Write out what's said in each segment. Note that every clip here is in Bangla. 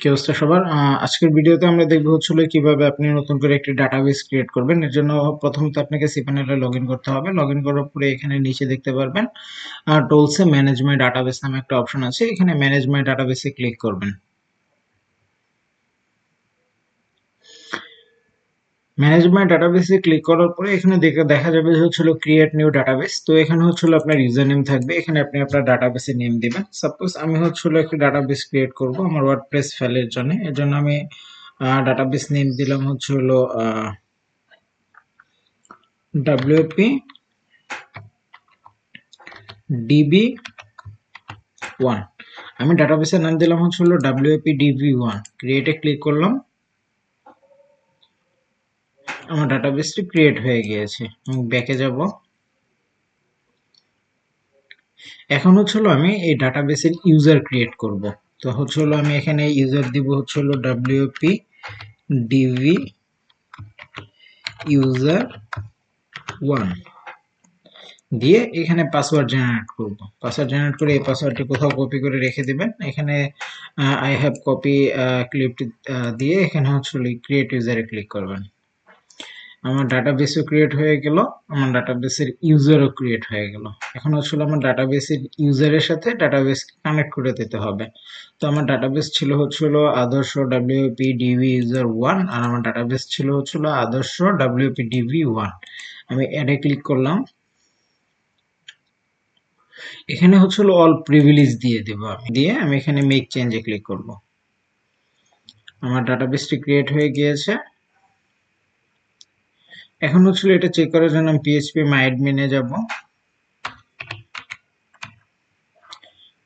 কি অবস্থা সবার? আজকের ভিডিওতে আমরা দেখব হচ্ছিল কীভাবে আপনি নতুন করে একটি ডাটাবেস ক্রিয়েট করবেন। এর জন্য প্রথমত আপনাকে সিপ্যানেলে লগ ইন করতে হবে। লগ ইন করার পরে এখানে নিচে দেখতে পারবেন টোলসে ম্যানেজ মাই ডাটাবেস নামে একটা অপশন আছে। এখানে ম্যানেজ মাই ডাটাবেসে ক্লিক করবেন। ম্যানেজমেন্ট ডাটাবেসে ক্লিক করার পরে এখানে দেখে দেখা যাবে যে হচ্ছিল ক্রিয়েট নিউ ডাটাবেস তো এখানে হচ্ছিল আপনার ইউজার নেম থাকবে। এখানে আপনি আপনার ডাটাবেসে নেম দিবেন। সাপোজ আমি হচ্ছিল একটি ডাটাবেস ক্রিয়েট করব আমার ওয়ার্ডপ্রেস ফাইলের জন্য। এর জন্য আমি ডাটাবেস নেম দিলাম হচ্ছিল ডাব্লিউপি ডিবি ওয়ান আমি ডাটাবেসের নাম দিলাম হচ্ছিল ডাব্লিউপি ডিবি ওয়ান ক্রিয়েটে ক্লিক করলাম। আমার ডাটাবেসটি ক্রিয়েট হয়ে গিয়েছে। আমি ব্যাকে যাব। এখন হচ্ছিল আমি এই ডাটাবেসের ইউজার ক্রিয়েট করব। তো হচ্ছিল আমি এখানে ইউজার দিব হচ্ছিল ডাব্লিউপি ডিভি ইউজার ওয়ান দিয়ে এখানে পাসওয়ার্ড জেনারেট করব। পাসওয়ার্ড জেনারেট করে এই পাসওয়ার্ডটি কোথাও কপি করে রেখে দেবেন। এখানে আই হ্যাভ কপি ক্লিপটি দিয়ে এখানে হচ্ছে ক্রিয়েট ইউজারে ক্লিক করবেন। আমার ডাটাবেসও ক্রিয়েট হয়ে গেল, আমার ডাটাবেসের ইউজারও ক্রিয়েট হয়ে গেল। এখন হচ্ছিল আমার ডাটাবেসের ইউজারের সাথে ডাটাবেস কানেক্ট করে দিতে হবে। তো আমার ডাটাবেস ছিল হচ্ছিল Adarsh WP DV user one আর আমার ডাটাবেস ছিল হচ্ছিল আদর্শ ডাব্লিউপি ডিভি ওয়ান আমি অ্যাডে ক্লিক করলাম। এখানে হচ্ছিল অল প্রিভিলেজ দিয়ে দেবো আমি। দিয়ে আমি এখানে মেক চেঞ্জে ক্লিক করব। আমার ডাটাবেসটি ক্রিয়েট হয়ে গিয়েছে। এখন হচ্ছিল এটা চেক করার জন্য আমি পিএইচপি মাই অ্যাডমিনে যাব।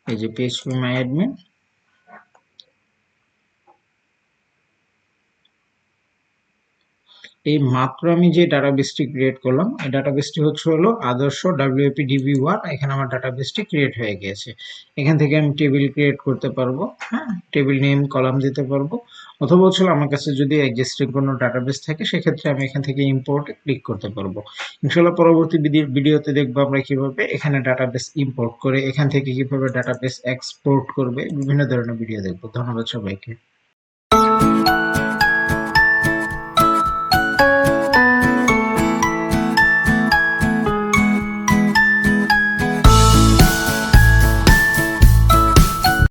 এই যে পিএইচপি মাই অ্যাডমিন এই মাত্র আমি যে ডাটাবেসটি ক্রিয়েট করলাম, এই ডাটাবেসটি হচ্ছে হলো আদর্শ ডাব্লিউপি ডিবি ওয়ান এখানে আমার ডাটাবেসটি ক্রিয়েট হয়ে গিয়েছে। এখান থেকে আমি টেবিল ক্রিয়েট করতে পারব হ্যাঁ? টেবিল নেম কলাম দিতে পারব, অথবা হচ্ছে আমার কাছে যদি এক্সিস্টিং কোনো ডাটাবেস থাকে, সেক্ষেত্রে আমি এখান থেকে ইম্পোর্টে ক্লিক করতে পারব। ইনশাল্লাহ পরবর্তী ভিডিওতে দেখব আমরা কীভাবে এখানে ডাটাবেস ইম্পোর্ট করে, এখান থেকে কীভাবে ডাটাবেস এক্সপোর্ট করবে, বিভিন্ন ধরনের ভিডিও দেখব। ধন্যবাদ সবাইকে।